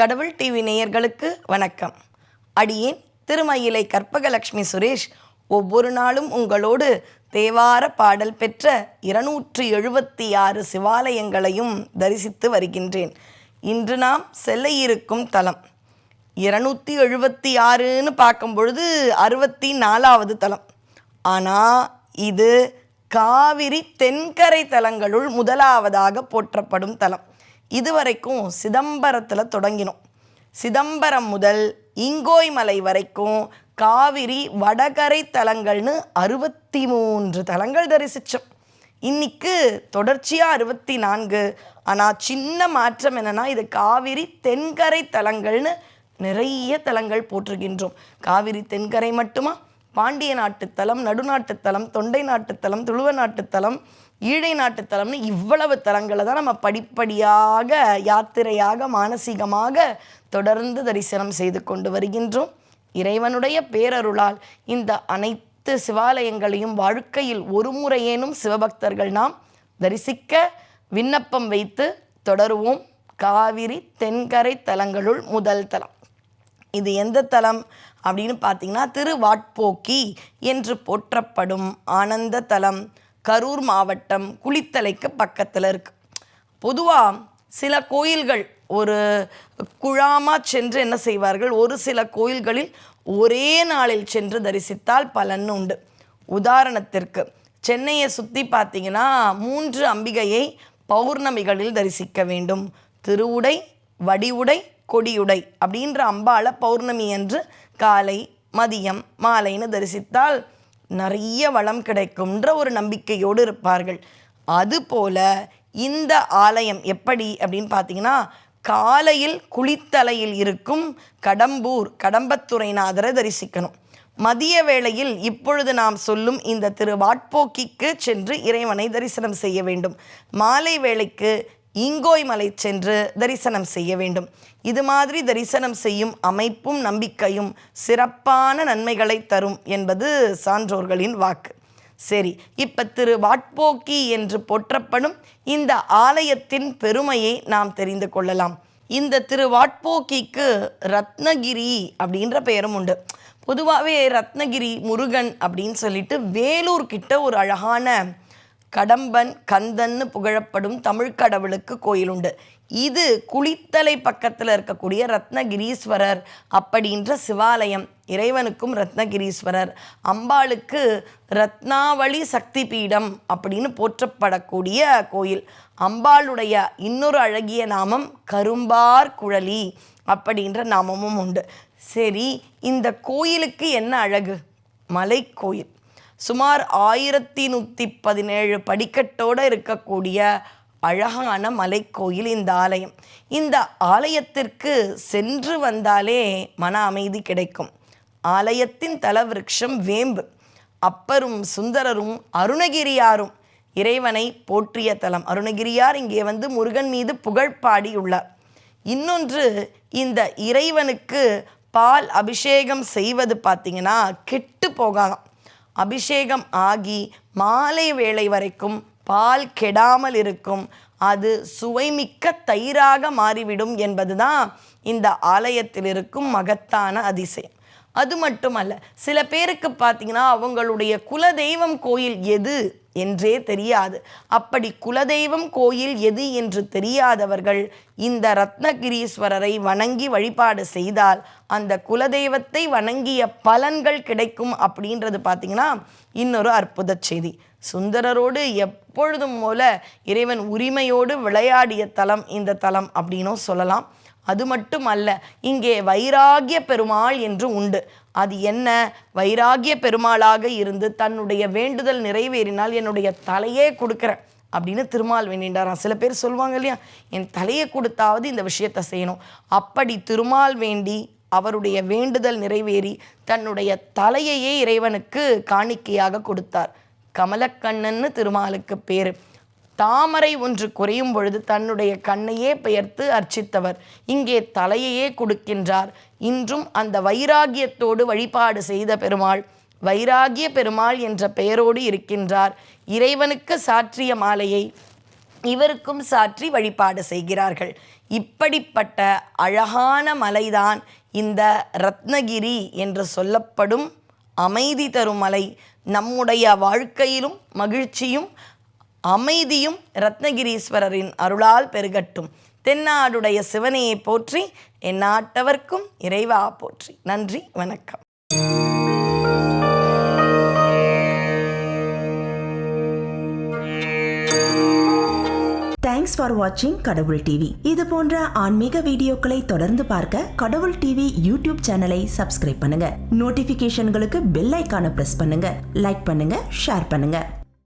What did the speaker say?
கடவுள் டிவி நேயர்களுக்கு வணக்கம். அடியேன் திருமயிலை கற்பகலட்சுமி சுரேஷ் ஒவ்வொரு நாளும் உங்களோடு தேவார பாடல் பெற்ற இருநூற்றி எழுபத்தி ஆறு சிவாலயங்களையும் தரிசித்து வருகின்றேன். இன்று நாம் செல்ல இருக்கும் தலம். இருநூத்தி எழுபத்தி ஆறுன்னு பார்க்கும் பொழுது அறுபத்தி நாலாவது தலம். ஆனால் இது காவிரி தென்கரை தலங்களுள் முதலாவதாக போற்றப்படும் தலம். இதுவரைக்கும் சிதம்பரத்தில் தொடங்கினோம். சிதம்பரம் முதல் இங்கோய் மலை வரைக்கும் காவிரி வடகரை தலங்கள்னு அறுபத்தி மூன்று தலங்கள் தரிசித்தோம் இன்னைக்கு தொடர்ச்சியாக அறுபத்தி நான்கு ஆனால் சின்ன மாற்றம் என்னன்னா இது காவிரி தென்கரை தலங்கள்னு நிறைய தலங்கள் போற்றுகின்றோம். காவிரி தென்கரை மட்டுமா? பாண்டிய நாட்டுத்தலம் நடுநாட்டுத்தலம் தொண்டை நாட்டுத்தலம் துளுவ நாட்டுத்தலம் ஈழை நாட்டுத்தலம்னு இவ்வளவு தலங்களை தான் நம்ம படிப்படியாக யாத்திரையாக மானசீகமாக தொடர்ந்து தரிசனம் செய்து கொண்டு வருகின்றோம். இறைவனுடைய பேரருளால் இந்த அனைத்து சிவாலயங்களையும் வாழ்க்கையில் ஒரு முறையேனும் சிவபக்தர்கள் நாம் தரிசிக்க விண்ணப்பம் வைத்து தொடருவோம். காவிரி தென்கரை தலங்களுள் முதல் தலம். இது எந்த தலம் அப்படின்னு பார்த்தீங்கன்னா திருவாட்போக்கி என்று போற்றப்படும் ஆனந்த தலம். கரூர் மாவட்டம் குளித்தலைக்கு பக்கத்தில் இருக்கு. பொதுவாக சில கோயில்கள் ஒரு குழாமாக சென்று என்ன செய்வார்கள்? ஒரு சில கோயில்களில் ஒரே நாளில் சென்று தரிசித்தால் பலன் உண்டு. உதாரணத்திற்கு சென்னையை சுற்றி பார்த்தீங்கன்னா மூன்று அம்பிகையை பௌர்ணமிகளில் தரிசிக்க வேண்டும். திருவுடை வடிவுடை கொடியுடை அப்படின்ற அம்பாளை பௌர்ணமி என்று காலை மதியம் மாலைன்னு தரிசித்தால் நிறைய வளம் கிடைக்கும்ன்ற ஒரு நம்பிக்கையோடு இருப்பார்கள். அதுபோல இந்த ஆலயம் எப்படி அப்படின்னு பார்த்தீங்கன்னா காலையில் குளித்தலையில் இருக்கும் கடம்பூர் கடம்பத்துறைநாதரை தரிசிக்கணும். மதிய வேளையில் இப்பொழுது நாம் சொல்லும் இந்த திரு வாட்போக்கிக்கு சென்று இறைவனை தரிசனம் செய்ய வேண்டும். மாலை வேளைக்கு இங்கோய் மலை சென்று தரிசனம் செய்ய வேண்டும். இது மாதிரி தரிசனம் செய்யும் அமைப்பும் நம்பிக்கையும் சிறப்பான நன்மைகளை தரும் என்பது சான்றோர்களின் வாக்கு. சரி இப்ப திரு வாட்போக்கி என்று போற்றப்படும் இந்த ஆலயத்தின் பெருமையை நாம் தெரிந்து கொள்ளலாம். இந்த திரு வாட்போக்கிக்கு ரத்னகிரி அப்படின்ற பெயரும் உண்டு. பொதுவாகவே ரத்னகிரி முருகன் அப்படின்னு சொல்லிட்டு வேலூர் கிட்ட ஒரு அழகான கடம்பன் கந்தன்னு புகழப்படும் தமிழ் கடவுளுக்கு கோயில் உண்டு இது குளித்தலை பக்கத்தில் இருக்கக்கூடிய ரத்னகிரீஸ்வரர் அப்படின்ற சிவாலயம். இறைவனுக்கும் ரத்னகிரீஸ்வரர். அம்பாளுக்கு ரத்னாவளி சக்தி பீடம் அப்படின்னு போற்றப்படக்கூடிய கோயில். அம்பாளுடைய இன்னொரு அழகிய நாமம் கரும்பார் குழலி அப்படின்ற நாமமும் உண்டு. சரி இந்த கோயிலுக்கு என்ன அழகு? மலைக்கோயில். சுமார் ஆயிரத்தி நூற்றி பதினேழு படிக்கட்டோடு இருக்கக்கூடிய அழகான மலைக்கோயில் இந்த ஆலயம். இந்த ஆலயத்திற்கு சென்று வந்தாலே மன அமைதி கிடைக்கும். ஆலயத்தின் தலவிருட்சம் வேம்பு. அப்பரும் சுந்தரரும் அருணகிரியாரும் இறைவனை போற்றிய தலம். அருணகிரியார் இங்கே வந்து முருகன் மீது புகழ் பாடியுள்ளார். இன்னொன்று இந்த இறைவனுக்கு பால் அபிஷேகம் செய்வது பார்த்தீங்கன்னா கெட்டு போகாதாம். அபிஷேகம் ஆகி மாலை வேளை வரைக்கும் பால் கெடாமல் இருக்கும். அது சுவைமிக்க தயிராக மாறிவிடும் என்பதுதான் இந்த ஆலயத்தில் இருக்கும் மகத்தான அதிசயம். அது மட்டுமல்ல சில பேருக்கு பார்த்தீங்கன்னா அவங்களுடைய குலதெய்வம் கோயில் எது? என்றே தெரியாது. அப்படி குலதெய்வம் கோயில் எது என்று தெரியாதவர்கள் இந்த ரத்னகிரீஸ்வரரை வணங்கி வழிபாடு செய்தால் அந்த குலதெய்வத்தை வணங்கிய பலன்கள் கிடைக்கும் அப்படின்றது பார்த்தீங்கன்னா இன்னொரு அற்புத செய்தி. சுந்தரரோடு எப்பொழுதும் போல இறைவன் உரிமையோடு விளையாடிய தலம் இந்த தலம் அப்படின்னும் சொல்லலாம். அது மட்டும் அல்ல இங்கே வைராகிய பெருமாள் என்று உண்டு. அது என்ன? வைராகிய பெருமாளாக இருந்து தன்னுடைய வேண்டுதல் நிறைவேறினால் என்னுடைய தலையே கொடுக்குறேன் அப்படின்னு திருமால் வேண்டின்றாராம். சில பேர் சொல்லுவாங்க இல்லையா என் தலையை கொடுத்தாவது இந்த விஷயத்தை செய்யணும். அப்படி திருமால் வேண்டி அவருடைய வேண்டுதல் நிறைவேறி தன்னுடைய தலையையே இறைவனுக்கு காணிக்கையாக கொடுத்தார். கமலக்கண்ணன்னு திருமாலுக்கு பேர். தாமரை ஒன்று குறையும் பொழுது தன்னுடைய கண்ணையே பெயர்த்து அர்ச்சித்தவர். இங்கே தலையையே கொடுக்கின்றார். இன்றும் அந்த வைராகியத்தோடு வழிபாடு செய்த பெருமாள் வைராகிய பெருமாள் என்ற பெயரோடு இருக்கின்றார். இறைவனுக்கு சாற்றிய மாலையை இவருக்கும் சாற்றி வழிபாடு செய்கிறார்கள். இப்படிப்பட்ட அழகான மலைதான் இந்த ரத்னகிரி என்று சொல்லப்படும் அமைதி தரும் மலை. நம்முடைய வாழ்க்கையிலும் மகிழ்ச்சியும் அமைதியும் ரத்னகிரீஸ்வரரின் அருளால் பெருகட்டும். தென்னாடுடைய சிவனையை போற்றி என் நாட்டவர்க்கும் இறைவா போற்றி. நன்றி வணக்கம். தேங்க்ஸ் ஃபார் வாட்சிங் கடவுள் டிவி இது போன்ற ஆன்மீக வீடியோக்களை தொடர்ந்து பார்க்க கடவுள் டிவி யூடியூப் சேனலை சப்ஸ்கிரைப் பண்ணுங்க. நோட்டிபிகேஷன்களுக்கு பெல் ஐக்கான பிரஸ் பண்ணுங்க. லைக் பண்ணுங்க ஷேர் பண்ணுங்க.